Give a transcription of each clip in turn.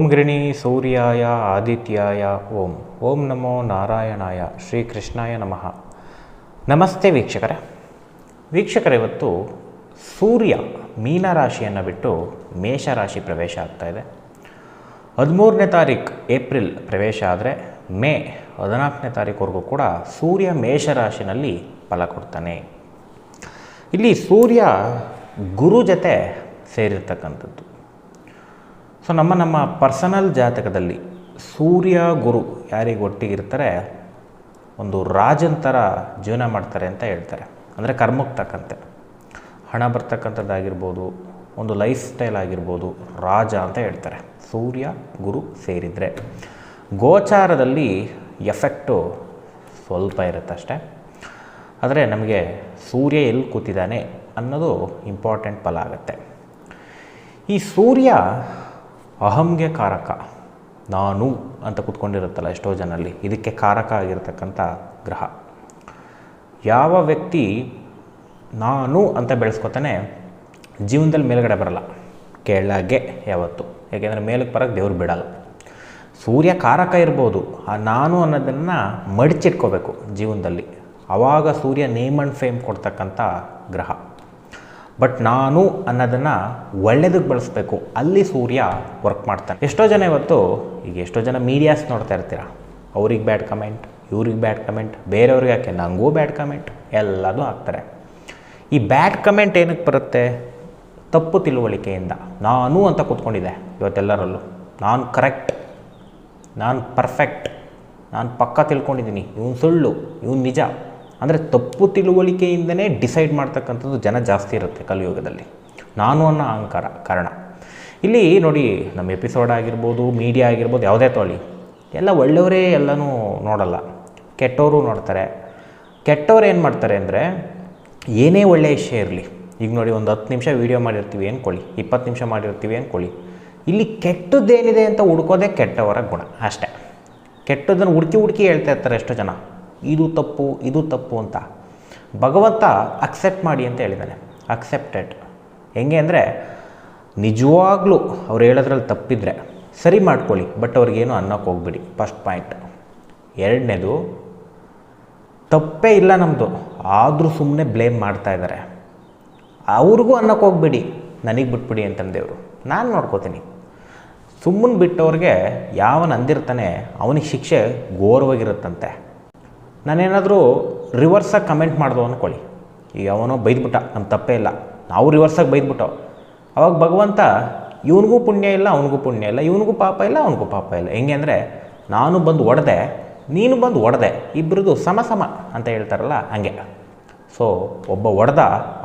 ಓಂ ಸೂರ್ಯಾಯ ಆದಿತ್ಯಾಯ ಓಂ. ಓಂ ನಮೋ ನಾರಾಯಣಾಯ ಶ್ರೀ ಕೃಷ್ಣಾಯ ನಮಃ. ನಮಸ್ತೆ ವೀಕ್ಷಕರೇ. ವೀಕ್ಷಕರೇ, ಇವತ್ತು ಸೂರ್ಯ ಮೀನರಾಶಿಯನ್ನು ಬಿಟ್ಟು ಮೇಷರಾಶಿ ಪ್ರವೇಶ ಆಗ್ತಾ ಇದೆ. ಹದಿಮೂರನೇ ತಾರೀಕು ಏಪ್ರಿಲ್ ಪ್ರವೇಶ ಆದರೆ ಮೇ ಹದಿನಾಲ್ಕನೇ ತಾರೀಕುವರೆಗೂ ಕೂಡ ಸೂರ್ಯ ಮೇಷರಾಶಿನಲ್ಲಿ ಫಲ ಕೊಡ್ತಾನೆ. ಇಲ್ಲಿ ಸೂರ್ಯ ಗುರು ಜೊತೆ ಸೇರಿರ್ತಕ್ಕಂಥದ್ದು. ಸೊ ನಮ್ಮ ನಮ್ಮ ಪರ್ಸನಲ್ ಜಾತಕದಲ್ಲಿ ಸೂರ್ಯ ಗುರು ಯಾರಿಗೆ ಒಟ್ಟಿಗಿರ್ತಾರೆ? ಒಂದು ರಾಜನ ಥರ ಜೀವನ ಮಾಡ್ತಾರೆ ಅಂತ ಹೇಳ್ತಾರೆ. ಅಂದರೆ ಕರ್ಮಕ್ಕೆ ತಕ್ಕಂತೆ. ಹಣ ಬರ್ತಕ್ಕಂಥದ್ದಾಗಿರ್ಬೋದು, ಒಂದು ಲೈಫ್ ಸ್ಟೈಲ್ ಆಗಿರ್ಬೋದು, ರಾಜ ಅಂತ ಹೇಳ್ತಾರೆ. ಸೂರ್ಯ ಗುರು ಸೇರಿದರೆ. ಗೋಚಾರದಲ್ಲಿ ಎಫೆಕ್ಟು ಸ್ವಲ್ಪ ಇರುತ್ತೆ ಅಷ್ಟೇ. ಆದರೆ ನಮಗೆ ಸೂರ್ಯ ಎಲ್ಲಿ ಕೂತಿದ್ದಾನೆ ಅನ್ನೋದು ಇಂಪಾರ್ಟೆಂಟ್ ಫಲ ಆಗುತ್ತೆ. ಈ ಸೂರ್ಯ ಅಹಂಗೆ ಕಾರಕ. ನಾನು ಅಂತ ಕೂತ್ಕೊಂಡಿರುತ್ತಲ್ಲ ಎಷ್ಟೋ ಜನಲ್ಲಿ ಇದಕ್ಕೆ ಕಾರಕ ಆಗಿರತಕ್ಕಂಥ ಗ್ರಹ. ಯಾವ ವ್ಯಕ್ತಿ ನಾನು ಅಂತ ಬೆಳೆಸ್ಕೊತಾನೆ ಜೀವನದಲ್ಲಿ ಮೇಲುಗಡೆ ಬರಲ್ಲ. ಕೆಳಗೆ ಯಾವತ್ತು. ಯಾಕೆಂದರೆ ಮೇಲಕ್ಕೆ ಬರೋಕ್ಕೆ ದೇವ್ರು ಬಿಡಲ್ಲ. ಸೂರ್ಯ ಕಾರಕ ಇರ್ಬೋದು. ಆ ನಾನು ಅನ್ನೋದನ್ನು ಮಡಿಚಿಟ್ಕೋಬೇಕು ಜೀವನದಲ್ಲಿ. ಆವಾಗ ಸೂರ್ಯ ನೇಮ್ ಆ್ಯಂಡ್ ಫೇಮ್ ಕೊಡ್ತಕ್ಕಂಥ ಗ್ರಹ. ಬಟ್ ನಾನು ಅನ್ನೋದನ್ನು ಒಳ್ಳೇದಕ್ಕೆ ಬಳಸಬೇಕು. ಅಲ್ಲಿ ಸೂರ್ಯ ವರ್ಕ್ ಮಾಡ್ತಾನೆ. ಎಷ್ಟೋ ಜನ ಇವತ್ತು, ಈಗ ಎಷ್ಟೋ ಜನ ಮೀಡಿಯಾಸ್ ನೋಡ್ತಾ ಇರ್ತೀರ? ಅವ್ರಿಗೆ ಬ್ಯಾಡ್ ಕಮೆಂಟ್ ಇವ್ರಿಗೆ ಬ್ಯಾಡ್ ಕಮೆಂಟ್ ಬೇರೆಯವ್ರಿಗೆ ಯಾಕೆ? ನನಗೂ ಬ್ಯಾಡ್ ಕಮೆಂಟ್ ಎಲ್ಲದೂ ಹಾಕ್ತಾರೆ. ಈ ಬ್ಯಾಡ್ ಕಮೆಂಟ್ ಏನಕ್ಕೆ ಬರುತ್ತೆ? ತಪ್ಪು ತಿಳುವಳಿಕೆಯಿಂದ. ನಾನು ಅಂತ ಕೂತ್ಕೊಂಡಿದ್ದೆ ಇವತ್ತೆಲ್ಲರಲ್ಲೂ. ನಾನು ಕರೆಕ್ಟ್ ನಾನು ಪರ್ಫೆಕ್ಟ್ ನಾನು ಪಕ್ಕ ತಿಳ್ಕೊಂಡಿದ್ದೀನಿ. ಇವನು ಸುಳ್ಳು, ಇವನು ನಿಜ. ಅಂದರೆ ತಪ್ಪು ತಿಳುವಳಿಕೆಯಿಂದನೇ ಡಿಸೈಡ್ ಮಾಡ್ತಕ್ಕಂಥದ್ದು ಜನ ಜಾಸ್ತಿ ಇರುತ್ತೆ ಕಲಿಯುಗದಲ್ಲಿ. ನಾನು ಅನ್ನೋ ಅಹಂಕಾರ, ಕಾರಣ. ಇಲ್ಲಿ ನೋಡಿ, ನಮ್ಮ ಎಪಿಸೋಡ್ ಆಗಿರ್ಬೋದು ಮೀಡಿಯಾ ಆಗಿರ್ಬೋದು, ಯಾವುದೇ ತೊಗೊಳ್ಳಿ ಎಲ್ಲ ಒಳ್ಳೆಯವರೇ ಎಲ್ಲನೂ ನೋಡಲ್ಲ. ಕೆಟ್ಟವರು ನೋಡ್ತಾರೆ. ಕೆಟ್ಟವ್ರು ಏನು ಮಾಡ್ತಾರೆ ಅಂದರೆ, ಏನೇ ಒಳ್ಳೆಯ ವಿಷಯ ಇರಲಿ. ಈಗ ನೋಡಿ, ಒಂದು ಹತ್ತು ನಿಮಿಷ ವೀಡಿಯೋ ಮಾಡಿರ್ತೀವಿ ಅಂದ್ಕೊಳ್ಳಿ ಇಪ್ಪತ್ತು ನಿಮಿಷ ಮಾಡಿರ್ತೀವಿ ಅಂದ್ಕೊಳ್ಳಿ ಇಲ್ಲಿ ಕೆಟ್ಟದ್ದೇನಿದೆ ಅಂತ ಹುಡ್ಕೋದೇ ಕೆಟ್ಟವರ ಗುಣ, ಅಷ್ಟೇ. ಕೆಟ್ಟದನ್ನು ಹುಡುಕಿ ಹುಡುಕಿ ಹೇಳ್ತಾ ಇರ್ತಾರೆ ಎಷ್ಟೋ ಜನ. ಇದು ತಪ್ಪು ಇದು ತಪ್ಪು ಅಂತ. ಭಗವಂತ ಅಕ್ಸೆಪ್ಟ್ ಮಾಡಿ ಅಂತ ಹೇಳಿದ್ದಾನೆ ಅಕ್ಸೆಪ್ಟೆಡ್ ಹೆಂಗೆ ಅಂದರೆ, ನಿಜವಾಗ್ಲೂ ಅವ್ರು ಹೇಳೋದ್ರಲ್ಲಿ ತಪ್ಪಿದ್ರೆ ಸರಿ ಮಾಡ್ಕೊಳ್ಳಿ ಬಟ್ ಅವ್ರಿಗೇನು ಅನ್ನೋಕ್ಕೆ ಹೋಗ್ಬಿಡಿ. ಫಸ್ಟ್ ಪಾಯಿಂಟ್ ಎರಡನೇದು, ತಪ್ಪೇ ಇಲ್ಲ ನಮ್ಮದು ಆದರೂ ಸುಮ್ಮನೆ ಬ್ಲೇಮ್ ಮಾಡ್ತಾ ಇದ್ದಾರೆ ಅವ್ರಿಗೂ ಅನ್ನೋಕ್ಕೆ ಹೋಗ್ಬಿಡಿ. ನನಗೆ ಬಿಟ್ಬಿಡಿ ಅಂತಂದೇವರು ನಾನು ನೋಡ್ಕೋತೀನಿ. ಸುಮ್ಮನೆ ಬಿಟ್ಟವ್ರಿಗೆ ಯಾವ ಅಂದಿರ್ತಾನೆ ಅವನಿಗೆ ಶಿಕ್ಷೆ ಘೋರವಾಗಿರುತ್ತಂತೆ. ನಾನೇನಾದರೂ ರಿವರ್ಸಾಗಿ ಕಮೆಂಟ್ ಮಾಡ್ದೋ ಅಂದ್ಕೊಳ್ಳಿ ಈಗ ಅವನೋ ಬೈದ್ಬಿಟ್ಟ ನಮ್ಮ ತಪ್ಪೇ ಇಲ್ಲ. ನಾವು ರಿವರ್ಸಾಗಿ ಬೈದ್ಬಿಟ್ಟವು. ಅವಾಗ ಭಗವಂತ, ಇವನಿಗೂ ಪುಣ್ಯ ಇಲ್ಲ, ಅವನಿಗೂ ಪುಣ್ಯ ಇಲ್ಲ, ಇವನಿಗೂ ಪಾಪ ಇಲ್ಲ, ಅವನಿಗೂ ಪಾಪ ಇಲ್ಲ. ಹೆಂಗೆ ಅಂದರೆ, ನಾನು ಬಂದು ಒಡೆದೆ, ನೀನು ಬಂದು ಒಡೆದೆ ಇಬ್ಬರದು ಸಮ ಸಮ, ಅಂತ ಹೇಳ್ತಾರಲ್ಲ ಹಂಗೆ. ಸೊ ಒಬ್ಬ ಒಡೆದ,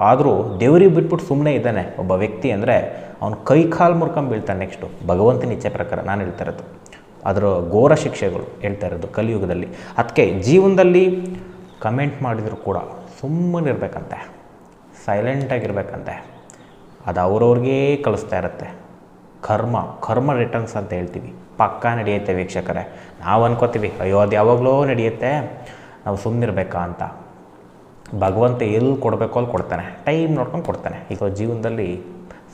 ಆದರೂ ದೇವರಿಗೆ ಬಿಟ್ಬಿಟ್ಟು ಸುಮ್ಮನೆ ಇದ್ದಾನೆ ಒಬ್ಬ ವ್ಯಕ್ತಿ ಅಂದರೆ, ಅವನು ಕೈ ಕಾಲು ಮುರ್ಕೊಂಡು ಬೀಳ್ತಾನೆ ನೆಕ್ಸ್ಟು ಭಗವಂತನ ಇಚ್ಛೆ ಪ್ರಕಾರ ನಾನು ಹೇಳ್ತಾ ಇರೋದು. ಅದರ ಘೋರ ಶಿಕ್ಷೆಗಳು ಹೇಳ್ತಾ ಇರೋದು ಕಲಿಯುಗದಲ್ಲಿ. ಅದಕ್ಕೆ ಜೀವನದಲ್ಲಿ ಕಮೆಂಟ್ ಮಾಡಿದರೂ ಕೂಡ ಸುಮ್ಮನೆ ಇರಬೇಕಂತೆ ಸೈಲೆಂಟಾಗಿರ್ಬೇಕಂತೆ ಅದು ಅವ್ರವ್ರಿಗೆ ಕಳಿಸ್ತಾ ಇರುತ್ತೆ. ಕರ್ಮ ಕರ್ಮ ರಿಟರ್ನ್ಸ್ ಅಂತ ಹೇಳ್ತೀವಿ. ಪಕ್ಕಾ ನಡೆಯುತ್ತೆ ವೀಕ್ಷಕರೇ. ನಾವು ಅನ್ಕೋತೀವಿ, ಅಯ್ಯೋ, ಅದು ಯಾವಾಗಲೂ ನಡೆಯುತ್ತೆ. ನಾವು ಸುಮ್ಮನಿರ್ಬೇಕಾ ಅಂತ. ಭಗವಂತ ಎಲ್ಲಿ ಕೊಡಬೇಕೋ ಅಲ್ಲಿ ಕೊಡ್ತಾನೆ. ಟೈಮ್ ನೋಡ್ಕೊಂಡು ಕೊಡ್ತಾನೆ. ಈಗ ಜೀವನದಲ್ಲಿ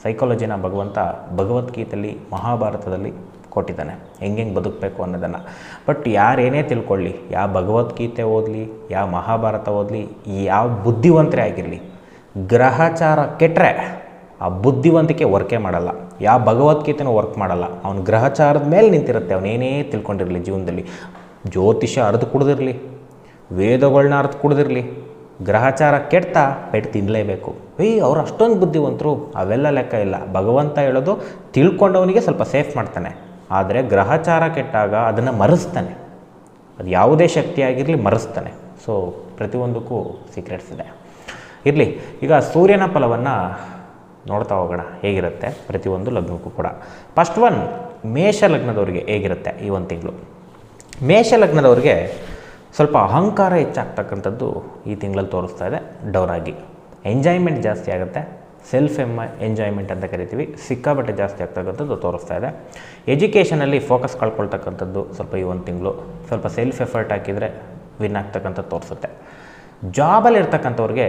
ಸೈಕಾಲಜಿನ ಭಗವಂತ ಭಗವದ್ಗೀತೆಯಲ್ಲಿ ಮಹಾಭಾರತದಲ್ಲಿ ಕೊಟ್ಟಿದ್ದಾನೆ. ಹೆಂಗೆ ಬದುಕಬೇಕು ಅನ್ನೋದನ್ನು. ಬಟ್ ಯಾರೇನೇ ತಿಳ್ಕೊಳ್ಳಿ, ಯಾವ ಭಗವದ್ಗೀತೆ ಓದಲಿ, ಯಾವ ಮಹಾಭಾರತ ಓದಲಿ, ಯಾವ ಬುದ್ಧಿವಂತರೇ ಆಗಿರಲಿ, ಗ್ರಹಚಾರ ಕೆಟ್ಟರೆ ಆ ಬುದ್ಧಿವಂತಿಕೆ ವರ್ಕೇ ಮಾಡಲ್ಲ. ಯಾವ ಭಗವದ್ಗೀತೆನೂ ವರ್ಕ್ ಮಾಡಲ್ಲ. ಅವನು ಗ್ರಹಚಾರದ ಮೇಲೆ ನಿಂತಿರುತ್ತೆ. ಅವನೇನೇ ತಿಳ್ಕೊಂಡಿರಲಿ ಜೀವನದಲ್ಲಿ. ಜ್ಯೋತಿಷ ಅರ್ಧ ಕುಡ್ದಿರಲಿ ವೇದಗಳನ್ನ ಅರ್ಧ ಕುಡ್ದಿರಲಿ, ಗ್ರಹಚಾರ ಕೆಡ್ತಾ ಪೆಟ್ಟು ತಿನ್ನಲೇಬೇಕು ಏಯ್ ಅವ್ರು ಅಷ್ಟೊಂದು ಬುದ್ಧಿವಂತರು, ಅವೆಲ್ಲ ಲೆಕ್ಕ ಇಲ್ಲ. ಭಗವಂತ ಹೇಳೋದು ತಿಳ್ಕೊಂಡವನಿಗೆ ಸ್ವಲ್ಪ ಸೇಫ್ ಮಾಡ್ತಾನೆ. ಆದರೆ ಗ್ರಹಚಾರ ಕೆಟ್ಟಾಗ ಅದನ್ನು ಮರೆಸ್ತಾನೆ. ಅದು ಯಾವುದೇ ಶಕ್ತಿ ಆಗಿರಲಿ ಮರೆಸ್ತಾನೆ. ಸೊ ಪ್ರತಿಯೊಂದಕ್ಕೂ ಸೀಕ್ರೆಟ್ಸ್ ಇದೆ. ಇರಲಿ, ಈಗ ಸೂರ್ಯನ ಫಲವನ್ನು ನೋಡ್ತಾ ಹೋಗೋಣ. ಹೇಗಿರುತ್ತೆ? ಪ್ರತಿಯೊಂದು ಲಗ್ನಕ್ಕೂ ಕೂಡ. ಫಸ್ಟ್ ಒನ್ ಮೇಷ ಲಗ್ನದವ್ರಿಗೆ ಹೇಗಿರುತ್ತೆ ಈ ಒಂದು ತಿಂಗಳು? ಮೇಷ ಲಗ್ನದವ್ರಿಗೆ ಸ್ವಲ್ಪ ಅಹಂಕಾರ ಹೆಚ್ಚಾಗ್ತಕ್ಕಂಥದ್ದು ಈ ತಿಂಗಳಲ್ಲಿ ತೋರಿಸ್ತಾ ಇದೆ. ಡೌನ್ ಎಂಜಾಯ್ಮೆಂಟ್ ಜಾಸ್ತಿ ಆಗುತ್ತೆ. ಸೆಲ್ಫ್ ಎಂ ಎಂಜಾಯ್ಮೆಂಟ್ ಅಂತ ಕರಿತೀವಿ. ಸಿಕ್ಕಾಬಟ್ಟೆ ಜಾಸ್ತಿ ಆಗ್ತಕ್ಕಂಥದ್ದು ತೋರಿಸ್ತಾ ಇದೆ. ಎಜುಕೇಷನಲ್ಲಿ ಫೋಕಸ್ ಕಳ್ಕೊಳ್ತಕ್ಕಂಥದ್ದು ಸ್ವಲ್ಪ ಈ ಒಂದು ತಿಂಗಳು. ಸ್ವಲ್ಪ ಸೆಲ್ಫ್ ಎಫರ್ಟ್ ಹಾಕಿದರೆ ವಿನ್ ಆಗ್ತಕ್ಕಂಥದ್ದು ತೋರಿಸುತ್ತೆ. ಜಾಬಲ್ಲಿರ್ತಕ್ಕಂಥವ್ರಿಗೆ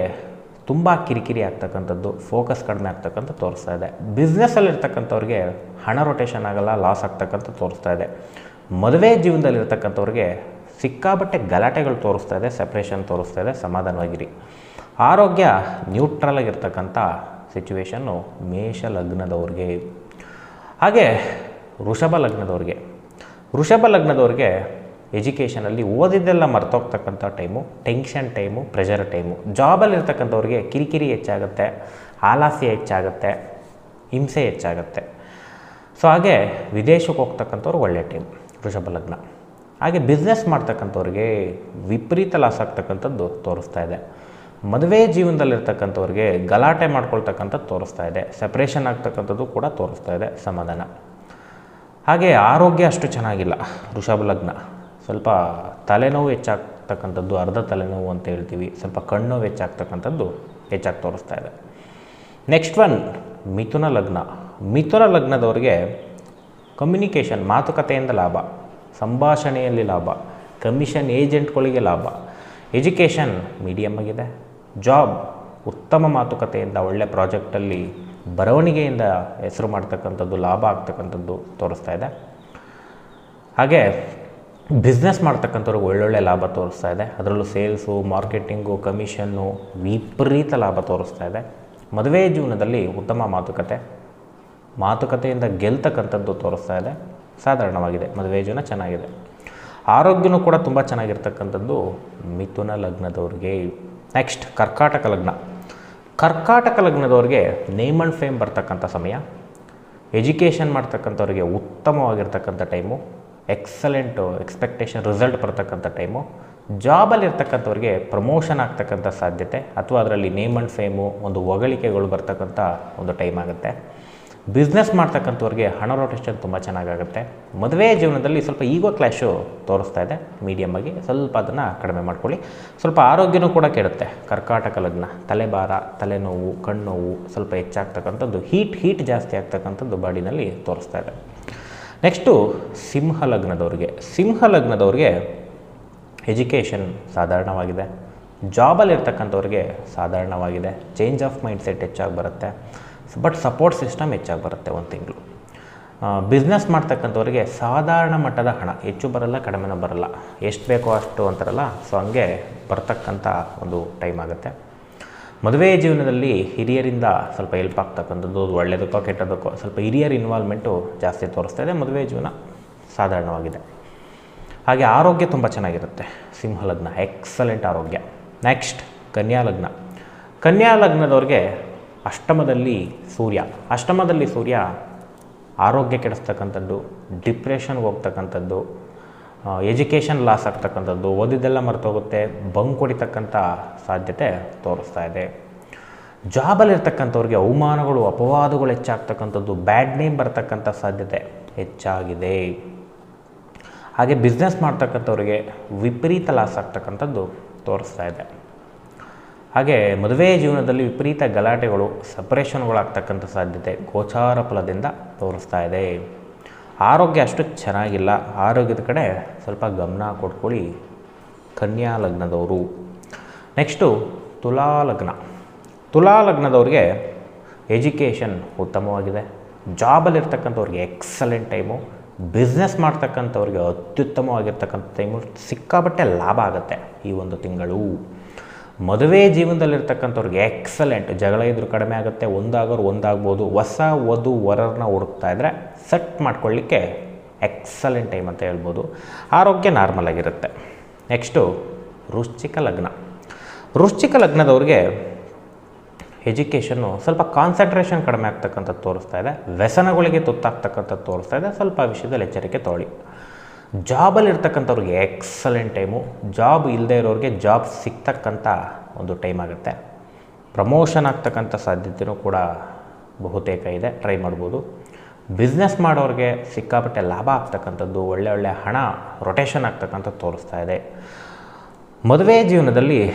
ತುಂಬ ಕಿರಿಕಿರಿ ಆಗ್ತಕ್ಕಂಥದ್ದು ಫೋಕಸ್ ಕಡಿಮೆ ಆಗ್ತಕ್ಕಂಥ ತೋರಿಸ್ತಾ ಇದೆ. ಬಿಸ್ನೆಸ್ಸಲ್ಲಿ ಇರ್ತಕ್ಕಂಥವ್ರಿಗೆ ಹಣ ರೊಟೇಷನ್ ಆಗಲ್ಲ ಲಾಸ್ ಆಗ್ತಕ್ಕಂಥ ತೋರಿಸ್ತಾ ಇದೆ. ಮದುವೆ ಜೀವನದಲ್ಲಿ ಇರ್ತಕ್ಕಂಥವ್ರಿಗೆ ಸಿಕ್ಕಾಬಟ್ಟೆ ಗಲಾಟೆಗಳು ತೋರಿಸ್ತಾ ಇದೆ ಸೆಪ್ರೇಷನ್ ತೋರಿಸ್ತಾ ಇದೆ, ಸಮಾಧಾನವಾಗಿರಿ. ಆರೋಗ್ಯ ನ್ಯೂಟ್ರಲ್ ಆಗಿರ್ತಕ್ಕಂಥ ಸಿಚುವೇಶನ್ನು ಮೇಷ ಲಗ್ನದವ್ರಿಗೆ. ಹಾಗೆ ವೃಷಭ ಲಗ್ನದವ್ರಿಗೆ. ವೃಷಭ ಲಗ್ನದವ್ರಿಗೆ ಎಜುಕೇಷನಲ್ಲಿ ಓದಿದ್ದೆಲ್ಲ ಮರ್ತೋಗ್ತಕ್ಕಂಥ time tension time pressure time ಜಾಬಲ್ಲಿರ್ತಕ್ಕಂಥವ್ರಿಗೆ ಕಿರಿಕಿರಿ ಹೆಚ್ಚಾಗುತ್ತೆ, ಆಲಾಸ್ಯ ಹೆಚ್ಚಾಗುತ್ತೆ, ಹಿಂಸೆ ಹೆಚ್ಚಾಗುತ್ತೆ. ಸೊ ಹಾಗೆ ವಿದೇಶಕ್ಕೆ ಹೋಗ್ತಕ್ಕಂಥವ್ರು ಒಳ್ಳೆಯ ಟೈಮ್ ವೃಷಭ ಲಗ್ನ. ಹಾಗೆ ಬಿಸ್ನೆಸ್ ಮಾಡ್ತಕ್ಕಂಥವ್ರಿಗೆ ವಿಪರೀತ ಲಾಸ್ ಆಗ್ತಕ್ಕಂಥದ್ದು ತೋರಿಸ್ತಾ ಇದೆ. ಮದುವೆ ಜೀವನದಲ್ಲಿರ್ತಕ್ಕಂಥವ್ರಿಗೆ ಗಲಾಟೆ ಮಾಡ್ಕೊಳ್ತಕ್ಕಂಥದ್ದು ತೋರಿಸ್ತಾ ಇದೆ. ಸಪ್ರೇಷನ್ ಆಗ್ತಕ್ಕಂಥದ್ದು ಕೂಡ ತೋರಿಸ್ತಾ ಇದೆ ಸಮಾಧಾನ. ಹಾಗೆ ಆರೋಗ್ಯ ಅಷ್ಟು ಚೆನ್ನಾಗಿಲ್ಲ, ವೃಷಭ ಲಗ್ನ. ಸ್ವಲ್ಪ ತಲೆನೋವು ಹೆಚ್ಚಾಗ್ತಕ್ಕಂಥದ್ದು, ಅರ್ಧ ತಲೆನೋವು ಅಂತ ಹೇಳ್ತೀವಿ. ಸ್ವಲ್ಪ ಕಣ್ಣು ಹೆಚ್ಚಾಗ್ತಕ್ಕಂಥದ್ದು ಹೆಚ್ಚಾಗಿ ತೋರಿಸ್ತಾ ಇದೆ. ನೆಕ್ಸ್ಟ್ ಒನ್ ಮಿಥುನ ಲಗ್ನ. ಮಿಥುನ ಲಗ್ನದವ್ರಿಗೆ ಕಮ್ಯುನಿಕೇಷನ್ ಮಾತುಕತೆಯಿಂದ ಲಾಭ, ಸಂಭಾಷಣೆಯಲ್ಲಿ ಲಾಭ ಕಮಿಷನ್ ಏಜೆಂಟ್ಗಳಿಗೆ ಲಾಭ. ಎಜುಕೇಷನ್ ಮೀಡಿಯಮ್ ಆಗಿದೆ. ಜಾಬ್, ಉತ್ತಮ ಮಾತುಕತೆಯಿಂದ ಒಳ್ಳೆ ಪ್ರಾಜೆಕ್ಟಲ್ಲಿ ಬರವಣಿಗೆಯಿಂದ ಹೆಸರು ಮಾಡ್ತಕ್ಕಂಥದ್ದು, ಲಾಭ ಆಗ್ತಕ್ಕಂಥದ್ದು ತೋರಿಸ್ತಾ ಇದೆ. ಹಾಗೆ ಬಿಸ್ನೆಸ್ ಮಾಡ್ತಕ್ಕಂಥವ್ರಿಗೆ ಒಳ್ಳೊಳ್ಳೆ ಲಾಭ ತೋರಿಸ್ತಾ ಇದೆ. ಅದರಲ್ಲೂ ಸೇಲ್ಸು ಮಾರ್ಕೆಟಿಂಗು ಕಮಿಷನ್ನು ವಿಪರೀತ ಲಾಭ ತೋರಿಸ್ತಾ ಇದೆ. ಮದುವೆ ಜೀವನದಲ್ಲಿ ಉತ್ತಮ ಮಾತುಕತೆ. ಮಾತುಕತೆಯಿಂದ ಗೆಲ್ತಕ್ಕಂಥದ್ದು ತೋರಿಸ್ತಾ ಇದೆ. ಸಾಧಾರಣವಾಗಿದೆ. ಮದುವೆ ಜೀವನ ಚೆನ್ನಾಗಿದೆ. ಆರೋಗ್ಯನೂ ಕೂಡ ತುಂಬ ಚೆನ್ನಾಗಿರ್ತಕ್ಕಂಥದ್ದು ಮಿಥುನ ಲಗ್ನದವ್ರಿಗೆ. ನೆಕ್ಸ್ಟ್ ಕರ್ಕಾಟಕ ಲಗ್ನ. ಕರ್ಕಾಟಕ ಲಗ್ನದವ್ರಿಗೆ ನೇಮ್ ಆ್ಯಂಡ್ ಫೇಮ್ ಬರ್ತಕ್ಕಂಥ ಸಮಯ. ಎಜುಕೇಷನ್ ಮಾಡ್ತಕ್ಕಂಥವ್ರಿಗೆ ಉತ್ತಮವಾಗಿರ್ತಕ್ಕಂಥ ಟೈಮು ಎಕ್ಸಲೆಂಟು ಎಕ್ಸ್ಪೆಕ್ಟೇಷನ್ ರಿಸಲ್ಟ್ ಬರ್ತಕ್ಕಂಥ ಟೈಮು ಜಾಬಲ್ಲಿರ್ತಕ್ಕಂಥವ್ರಿಗೆ ಪ್ರಮೋಷನ್ ಆಗ್ತಕ್ಕಂಥ ಸಾಧ್ಯತೆ. ಅಥವಾ ಅದರಲ್ಲಿ ನೇಮ್ ಆ್ಯಂಡ್ ಫೇಮು ಒಂದು ಹೊಗಳಿಕೆಗಳು ಬರ್ತಕ್ಕಂಥ ಒಂದು ಟೈಮ್ ಆಗುತ್ತೆ. ಬಿಸ್ನೆಸ್ ಮಾಡ್ತಕ್ಕಂಥವ್ರಿಗೆ ಹಣ ರೊಟೇಷನ್ ತುಂಬ ಚೆನ್ನಾಗಾಗುತ್ತೆ. ಮದುವೆ ಜೀವನದಲ್ಲಿ ಸ್ವಲ್ಪ ಈಗೋ ಕ್ಲ್ಯಾಶು ತೋರಿಸ್ತಾ ಇದೆ. ಮೀಡಿಯಮ್ ಆಗಿ ಸ್ವಲ್ಪ ಅದನ್ನು ಕಡಿಮೆ ಮಾಡ್ಕೊಳ್ಳಿ. ಸ್ವಲ್ಪ ಆರೋಗ್ಯನೂ ಕೂಡ ಕೆಡುತ್ತೆ. ಕರ್ಕಾಟಕ ಲಗ್ನ, ತಲೆಭಾರ, ತಲೆನೋವು, ಕಣ್ಣೋವು ಸ್ವಲ್ಪ ಹೆಚ್ಚಾಗ್ತಕ್ಕಂಥದ್ದು ಹೀಟ್ ಹೀಟ್ ಜಾಸ್ತಿ ಆಗ್ತಕ್ಕಂಥದ್ದು ಬಾಡಿನಲ್ಲಿ ತೋರಿಸ್ತಾ ಇದೆ. ನೆಕ್ಸ್ಟು ಸಿಂಹ ಲಗ್ನದವ್ರಿಗೆ. ಸಿಂಹ ಲಗ್ನದವ್ರಿಗೆ ಎಜುಕೇಷನ್ ಸಾಧಾರಣವಾಗಿದೆ. ಜಾಬಲ್ಲಿರ್ತಕ್ಕಂಥವ್ರಿಗೆ ಸಾಧಾರಣವಾಗಿದೆ. ಚೇಂಜ್ ಆಫ್ ಮೈಂಡ್ ಸೆಟ್ ಹೆಚ್ಚಾಗಿ ಬರುತ್ತೆ. ಬಟ್ ಸಪೋರ್ಟ್ ಸಿಸ್ಟಮ್ ಹೆಚ್ಚಾಗಿ ಬರುತ್ತೆ ಒಂದು ತಿಂಗಳು. ಬಿಸ್ನೆಸ್ ಮಾಡ್ತಕ್ಕಂಥವ್ರಿಗೆ ಸಾಧಾರಣ ಮಟ್ಟದ ಹಣ, ಹೆಚ್ಚು ಬರಲ್ಲ, ಕಡಿಮೆನೂ ಬರಲ್ಲ, ಎಷ್ಟು ಬೇಕೋ ಅಷ್ಟು ಅಂತಾರಲ್ಲ ಸೊ ಹಂಗೆ ಬರ್ತಕ್ಕಂಥ ಒಂದು ಟೈಮ್ ಆಗುತ್ತೆ. ಮದುವೆ ಜೀವನದಲ್ಲಿ ಹಿರಿಯರಿಂದ ಸ್ವಲ್ಪ ಹೆಲ್ಪ್ ಆಗ್ತಕ್ಕಂಥದ್ದು ಒಳ್ಳೆಯದಕ್ಕೋ ಕೆಟ್ಟದಕ್ಕೋ ಸ್ವಲ್ಪ ಹಿರಿಯರ್ ಇನ್ವಾಲ್ವ್ಮೆಂಟು ಜಾಸ್ತಿ ತೋರಿಸ್ತಾ ಇದೆ, ಮದುವೆ ಜೀವನ ಸಾಧಾರಣವಾಗಿದೆ. ಹಾಗೆ ಆರೋಗ್ಯ ತುಂಬ ಚೆನ್ನಾಗಿರುತ್ತೆ, ಸಿಂಹ ಲಗ್ನ ಎಕ್ಸಲೆಂಟ್ ಆರೋಗ್ಯ. ನೆಕ್ಸ್ಟ್ ಕನ್ಯಾ ಲಗ್ನ. ಕನ್ಯಾ ಲಗ್ನದವ್ರಿಗೆ ಅಷ್ಟಮದಲ್ಲಿ ಸೂರ್ಯ. ಅಷ್ಟಮದಲ್ಲಿ ಸೂರ್ಯ ಆರೋಗ್ಯ ಕೆಡಿಸ್ತಕ್ಕಂಥದ್ದು, ಡಿಪ್ರೆಷನ್ ಹೋಗ್ತಕ್ಕಂಥದ್ದು ಎಜುಕೇಷನ್ ಲಾಸ್ ಆಗ್ತಕ್ಕಂಥದ್ದು, ಓದಿದ್ದೆಲ್ಲ ಮರ್ತೋಗುತ್ತೆ, ಬಂಕ್ ಹೊಡಿತಕ್ಕಂಥ ಸಾಧ್ಯತೆ ತೋರಿಸ್ತಾ ಇದೆ. ಜಾಬಲ್ಲಿರ್ತಕ್ಕಂಥವ್ರಿಗೆ ಅವಮಾನಗಳು, ಅಪವಾದಗಳು ಹೆಚ್ಚಾಗ್ತಕ್ಕಂಥದ್ದು, ಬ್ಯಾಡ್ ನೇಮ್ ಬರ್ತಕ್ಕಂಥ ಸಾಧ್ಯತೆ ಹೆಚ್ಚಾಗಿದೆ. ಹಾಗೆ ಬಿಸ್ನೆಸ್ ಮಾಡ್ತಕ್ಕಂಥವ್ರಿಗೆ ವಿಪರೀತ ಲಾಸ್ ಆಗ್ತಕ್ಕಂಥದ್ದು ತೋರಿಸ್ತಾ ಇದೆ. ಹಾಗೆ ಮದುವೆ ಜೀವನದಲ್ಲಿ ವಿಪರೀತ ಗಲಾಟೆಗಳು, ಸಪ್ರೇಷನ್ಗಳಾಗ್ತಕ್ಕಂಥ ಸಾಧ್ಯತೆ ಗೋಚಾರ ಫಲದಿಂದ ತೋರಿಸ್ತಾ ಇದೆ. ಆರೋಗ್ಯ ಅಷ್ಟು ಚೆನ್ನಾಗಿಲ್ಲ. ಆರೋಗ್ಯದ ಕಡೆ ಸ್ವಲ್ಪ ಗಮನ ಕೊಟ್ಕೊಳ್ಳಿ. ಕನ್ಯಾ ಲಗ್ನದವರು. ನೆಕ್ಸ್ಟು ತುಲಾ ಲಗ್ನ. ತುಲಾ ಲಗ್ನದವ್ರಿಗೆ ಎಜುಕೇಷನ್ ಉತ್ತಮವಾಗಿದೆ. ಜಾಬಲ್ಲಿರ್ತಕ್ಕಂಥವ್ರಿಗೆ ಎಕ್ಸಲೆಂಟ್ ಟೈಮು. ಬಿಸ್ನೆಸ್ ಮಾಡ್ತಕ್ಕಂಥವ್ರಿಗೆ ಅತ್ಯುತ್ತಮವಾಗಿರ್ತಕ್ಕಂಥ ಟೈಮು. ಸಿಕ್ಕಾಬಟ್ಟೆ ಲಾಭ ಆಗುತ್ತೆ ಈ ಒಂದು ತಿಂಗಳು. ಮದುವೆ ಜೀವನದಲ್ಲಿರ್ತಕ್ಕಂಥವ್ರಿಗೆ ಎಕ್ಸಲೆಂಟ್ ಜಗಳ ಇದ್ರೂ ಕಡಿಮೆ ಆಗುತ್ತೆ, ಒಂದಾಗೋರು ಒಂದಾಗ್ಬೋದು. ಹೊಸ ವಧು ವರರನ್ನ ಹುಡುಕ್ತಾ ಇದ್ದರೆ ಸೆಟ್ ಮಾಡ್ಕೊಳ್ಳಿಕ್ಕೆ ಎಕ್ಸಲೆಂಟ್ ಟೈಮ್ ಅಂತ ಹೇಳ್ಬೋದು. ಆರೋಗ್ಯ ನಾರ್ಮಲ್ ಆಗಿರುತ್ತೆ. ನೆಕ್ಸ್ಟು ವೃಶ್ಚಿಕ ಲಗ್ನ. ವೃಶ್ಚಿಕ ಲಗ್ನದವ್ರಿಗೆ ಎಜುಕೇಷನ್ನು ಸ್ವಲ್ಪ ಕಾನ್ಸಂಟ್ರೇಷನ್ ಕಡಿಮೆ ಆಗ್ತಕ್ಕಂಥದ್ದು ತೋರಿಸ್ತಾ ಇದೆ. ವ್ಯಸನಗಳಿಗೆ ತುತ್ತಾಗ್ತಕ್ಕಂಥದ್ದು ತೋರಿಸ್ತಾ ಇದೆ. ಸ್ವಲ್ಪ ವಿಷಯದಲ್ಲಿ ಎಚ್ಚರಿಕೆ ತೊಗೊಳ್ಳಿ. ಜಾಬಲ್ಲಿ ಇರ್ತಕ್ಕಂಥವ್ರಿಗೆ ಎಕ್ಸಲೆಂಟ್ ಟೈಮು. ಜಾಬ್ ಇಲ್ಲದೆ ಇರೋರಿಗೆ ಜಾಬ್ ಸಿಗ್ತಕ್ಕಂಥ ಒಂದು ಟೈಮ್ ಆಗುತ್ತೆ. ಪ್ರಮೋಷನ್ ಆಗ್ತಕ್ಕಂಥ ಸಾಧ್ಯತೆಯೂ ಕೂಡ ಬಹುತೇಕ ಇದೆ. ಟ್ರೈ ಮಾಡ್ಬೋದು. ಬಿಸ್ನೆಸ್ ಮಾಡೋರಿಗೆ ಸಿಕ್ಕಾಪಟ್ಟೆ ಲಾಭ ಆಗ್ತಕ್ಕಂಥದ್ದು, ಒಳ್ಳೆ ಒಳ್ಳೆ ಹಣ, ರೊಟೇಷನ್ ಆಗ್ತಕ್ಕಂಥದ್ದು ತೋರಿಸ್ತಾ ಇದೆ. ಮದುವೆ ಜೀವನದಲ್ಲಿ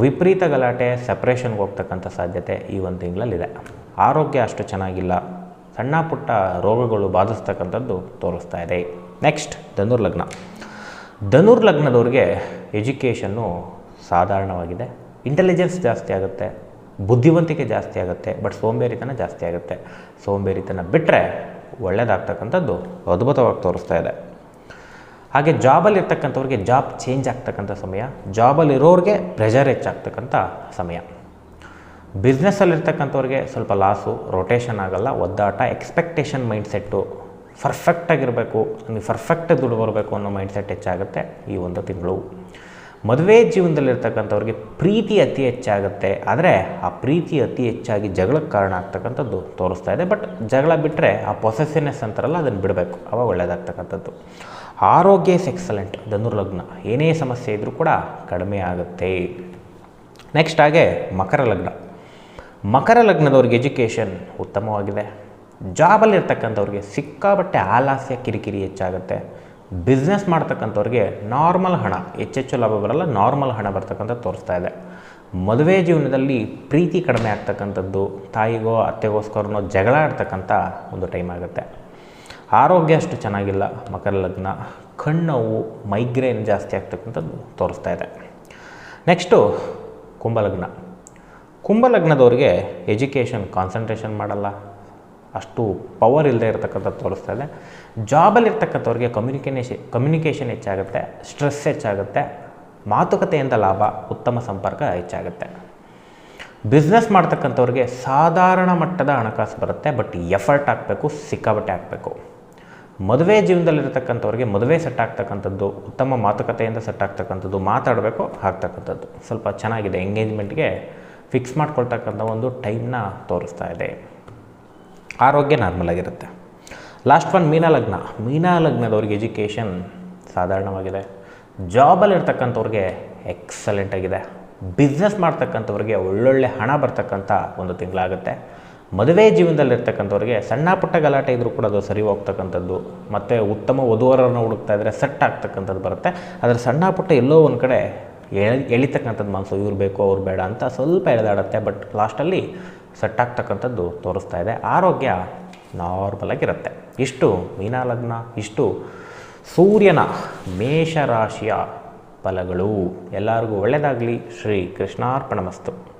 ವಿಪರೀತ ಗಲಾಟೆ, ಸಪ್ರೇಷನ್ಗೆ ಹೋಗ್ತಕ್ಕಂಥ ಸಾಧ್ಯತೆ ಈ ಒಂದು ತಿಂಗಳಲ್ಲಿದೆ. ಆರೋಗ್ಯ ಅಷ್ಟು ಚೆನ್ನಾಗಿಲ್ಲ. ಸಣ್ಣ ಪುಟ್ಟ ರೋಗಗಳು ಬಾಧಿಸ್ತಕ್ಕಂಥದ್ದು ತೋರಿಸ್ತಾ ಇದೆ. ನೆಕ್ಸ್ಟ್ ಧನುರ್ಲಗ್ನ ಧನುರ್ಲಗ್ನದವ್ರಿಗೆ ಎಜುಕೇಷನ್ನು ಸಾಧಾರಣವಾಗಿದೆ. ಇಂಟೆಲಿಜೆನ್ಸ್ ಜಾಸ್ತಿ ಆಗುತ್ತೆ, ಬುದ್ಧಿವಂತಿಕೆ ಜಾಸ್ತಿ ಆಗುತ್ತೆ ಬಟ್ ಸೋಂಬೇರಿತನ ಜಾಸ್ತಿ ಆಗುತ್ತೆ. ಸೋಂಬೇರಿತನ ಬಿಟ್ಟರೆ ಒಳ್ಳೆಯದಾಗ್ತಕ್ಕಂಥದ್ದು ಅದ್ಭುತವಾಗಿ ತೋರಿಸ್ತಾ ಇದೆ. ಹಾಗೆ ಜಾಬಲ್ಲಿ ಇರ್ತಕ್ಕಂಥವ್ರಿಗೆ ಜಾಬ್ ಚೇಂಜ್ ಆಗ್ತಕ್ಕಂಥ ಸಮಯ ಜಾಬಲ್ಲಿರೋರಿಗೆ ಪ್ರೆಷರ್ ಹೆಚ್ಚಾಗ್ತಕ್ಕಂಥ ಸಮಯ. ಬಿಸ್ನೆಸ್ಸಲ್ಲಿರ್ತಕ್ಕಂಥವ್ರಿಗೆ ಸ್ವಲ್ಪ ಲಾಸು ರೊಟೇಷನ್ ಆಗಲ್ಲ, ಒದ್ದಾಟ ಎಕ್ಸ್ಪೆಕ್ಟೇಷನ್ ಮೈಂಡ್ಸೆಟ್ಟು ಪರ್ಫೆಕ್ಟಾಗಿರಬೇಕು ನಮಗೆ ಪರ್ಫೆಕ್ಟಾಗಿ ದುಡ್ಡು ಬರಬೇಕು ಅನ್ನೋ ಮೈಂಡ್ಸೆಟ್ ಹೆಚ್ಚಾಗುತ್ತೆ ಈ ಒಂದು ತಿಂಗಳು. ಮದುವೆ ಜೀವನದಲ್ಲಿರ್ತಕ್ಕಂಥವ್ರಿಗೆ ಪ್ರೀತಿ ಅತಿ ಹೆಚ್ಚಾಗುತ್ತೆ. ಆದರೆ ಆ ಪ್ರೀತಿ ಅತಿ ಹೆಚ್ಚಾಗಿ ಜಗಳಕ್ಕೆ ಕಾರಣ ಆಗ್ತಕ್ಕಂಥದ್ದು ತೋರಿಸ್ತಾ ಇದೆ. ಬಟ್ ಜಗಳ ಬಿಟ್ಟರೆ ಆ ಪೊಸೆಸಿವ್ನೆಸ್ ಅಂತಾರಲ್ಲ, ಅದನ್ನು ಬಿಡಬೇಕು. ಅವಾಗ ಒಳ್ಳೆಯದಾಗ್ತಕ್ಕಂಥದ್ದು ಆರೋಗ್ಯ ಇಸ್ ಎಕ್ಸಲೆಂಟ್ ಧನುರ್ಲಗ್ನ. ಏನೇ ಸಮಸ್ಯೆ ಇದ್ದರೂ ಕೂಡ ಕಡಿಮೆ ಆಗುತ್ತೆ. ನೆಕ್ಸ್ಟ್ ಹಾಗೆ ಮಕರ ಲಗ್ನ. ಮಕರ ಲಗ್ನದವ್ರಿಗೆ ಎಜುಕೇಷನ್ ಉತ್ತಮವಾಗಿದೆ. ಜಾಬಲ್ಲಿ ಇರ್ತಕ್ಕಂಥವ್ರಿಗೆ ಸಿಕ್ಕಾಬಟ್ಟೆ ಆಲಾಸ್ಯ ಕಿರಿಕಿರಿ ಹೆಚ್ಚಾಗುತ್ತೆ. ಬಿಸ್ನೆಸ್ ಮಾಡ್ತಕ್ಕಂಥವ್ರಿಗೆ ನಾರ್ಮಲ್ ಹಣ ಹೆಚ್ಚೆಚ್ಚು ಲಾಭ ಬರಲ್ಲ ನಾರ್ಮಲ್ ಹಣ ಬರ್ತಕ್ಕಂಥ ತೋರಿಸ್ತಾ ಇದೆ. ಮದುವೆ ಜೀವನದಲ್ಲಿ ಪ್ರೀತಿ ಕಡಿಮೆ ಆಗ್ತಕ್ಕಂಥದ್ದು, ತಾಯಿಗೋ ಅತ್ತೆಗೋಸ್ಕರನೋ ಜಗಳ ಆಡ್ತಕ್ಕಂಥ ಒಂದು ಟೈಮ್ ಆಗುತ್ತೆ. ಆರೋಗ್ಯ ಅಷ್ಟು ಚೆನ್ನಾಗಿಲ್ಲ, ಮಕರ ಲಗ್ನ ಕಣ್ಣು ಮೈಗ್ರೇನ್ ಜಾಸ್ತಿ ಆಗ್ತಕ್ಕಂಥದ್ದು ತೋರಿಸ್ತಾ ಇದೆ. ನೆಕ್ಸ್ಟು ಕುಂಭಲಗ್ನ. ಕುಂಭಲಗ್ನದವ್ರಿಗೆ ಎಜುಕೇಷನ್ ಕಾನ್ಸಂಟ್ರೇಷನ್ ಮಾಡಲ್ಲ ಅಷ್ಟು ಪವರ್ ಇಲ್ಲದೆ ಇರತಕ್ಕಂಥದ್ದು ತೋರಿಸ್ತಾ ಇದೆ. ಜಾಬಲ್ಲಿರ್ತಕ್ಕಂಥವ್ರಿಗೆ ಕಮ್ಯುನಿಕೇಷನ್ ಕಮ್ಯುನಿಕೇಷನ್ ಹೆಚ್ಚಾಗುತ್ತೆ ಸ್ಟ್ರೆಸ್ ಹೆಚ್ಚಾಗುತ್ತೆ, ಮಾತುಕತೆಯಿಂದ ಲಾಭ, ಉತ್ತಮ ಸಂಪರ್ಕ ಹೆಚ್ಚಾಗುತ್ತೆ. ಬಿಸ್ನೆಸ್ ಮಾಡ್ತಕ್ಕಂಥವ್ರಿಗೆ ಸಾಧಾರಣ ಮಟ್ಟದ ಹಣಕಾಸು ಬರುತ್ತೆ ಬಟ್ ಎಫರ್ಟ್ ಹಾಕಬೇಕು ಸಿಕ್ಕಾಬಟ್ಟೆ ಹಾಕಬೇಕು. ಮದುವೆ ಜೀವನದಲ್ಲಿರ್ತಕ್ಕಂಥವ್ರಿಗೆ ಮದುವೆ ಸೆಟ್ ಆಗ್ತಕ್ಕಂಥದ್ದು, ಉತ್ತಮ ಮಾತುಕತೆಯಿಂದ ಸೆಟ್ ಆಗ್ತಕ್ಕಂಥದ್ದು, ಮಾತಾಡಬೇಕು ಆಗ್ತಕ್ಕಂಥದ್ದು ಸ್ವಲ್ಪ ಚೆನ್ನಾಗಿದೆ ಎಂಗೇಜ್ಮೆಂಟ್ಗೆ ಫಿಕ್ಸ್ ಮಾಡ್ಕೊಳ್ತಕ್ಕಂಥ ಒಂದು ಟೈಮ್ನ ತೋರಿಸ್ತಾ ಇದೆ. ಆರೋಗ್ಯ ನಾರ್ಮಲ್ ಆಗಿರುತ್ತೆ. ಲಾಸ್ಟ್ ಒನ್ ಮೀನಾ ಲಗ್ನ. ಮೀನ ಲಗ್ನದವ್ರಿಗೆ ಎಜುಕೇಷನ್ ಸಾಧಾರಣವಾಗಿದೆ. ಜಾಬಲ್ಲಿರ್ತಕ್ಕಂಥವ್ರಿಗೆ ಎಕ್ಸಲೆಂಟ್ ಆಗಿದೆ. ಬಿಸ್ನೆಸ್ ಮಾಡ್ತಕ್ಕಂಥವ್ರಿಗೆ ಒಳ್ಳೊಳ್ಳೆ ಹಣ ಬರ್ತಕ್ಕಂಥ ಒಂದು ತಿಂಗಳಾಗುತ್ತೆ. ಮದುವೆ ಜೀವನದಲ್ಲಿರ್ತಕ್ಕಂಥವ್ರಿಗೆ ಸಣ್ಣ ಪುಟ್ಟ ಗಲಾಟೆ ಇದ್ದರೂ ಕೂಡ ಅದು ಸರಿ ಹೋಗ್ತಕ್ಕಂಥದ್ದು. ಮತ್ತು ಉತ್ತಮ ವಧುವರನ್ನು ಹುಡುಕ್ತಾ ಇದ್ದರೆ ಸೆಟ್ ಆಗ್ತಕ್ಕಂಥದ್ದು ಬರುತ್ತೆ. ಆದರೆ ಸಣ್ಣ ಪುಟ್ಟ ಎಲ್ಲೋ ಒಂದು ಕಡೆ ಎಳಿ ಎಳಿತಕ್ಕಂಥದ್ದು ಮನಸ್ಸು ಇವ್ರು ಬೇಕು, ಅವ್ರು ಬೇಡ ಅಂತ ಸ್ವಲ್ಪ ಎಳೆದಾಡುತ್ತೆ. ಬಟ್ ಲಾಸ್ಟಲ್ಲಿ ಸೆಟ್ ಆಗ್ತಕ್ಕಂಥದ್ದು ತೋರಿಸ್ತಾ ಇದೆ. ಆರೋಗ್ಯ ನಾರ್ಮಲ್ ಆಗಿರುತ್ತೆ. ಇಷ್ಟು ಮೀನ ಲಗ್ನ, ಇಷ್ಟು ಸೂರ್ಯನ ಮೇಷರಾಶಿಯ ಫಲಗಳು. ಎಲ್ಲರಿಗೂ ಒಳ್ಳೆಯದಾಗಲಿ ಶ್ರೀ ಕೃಷ್ಣಾರ್ಪಣಮಸ್ತು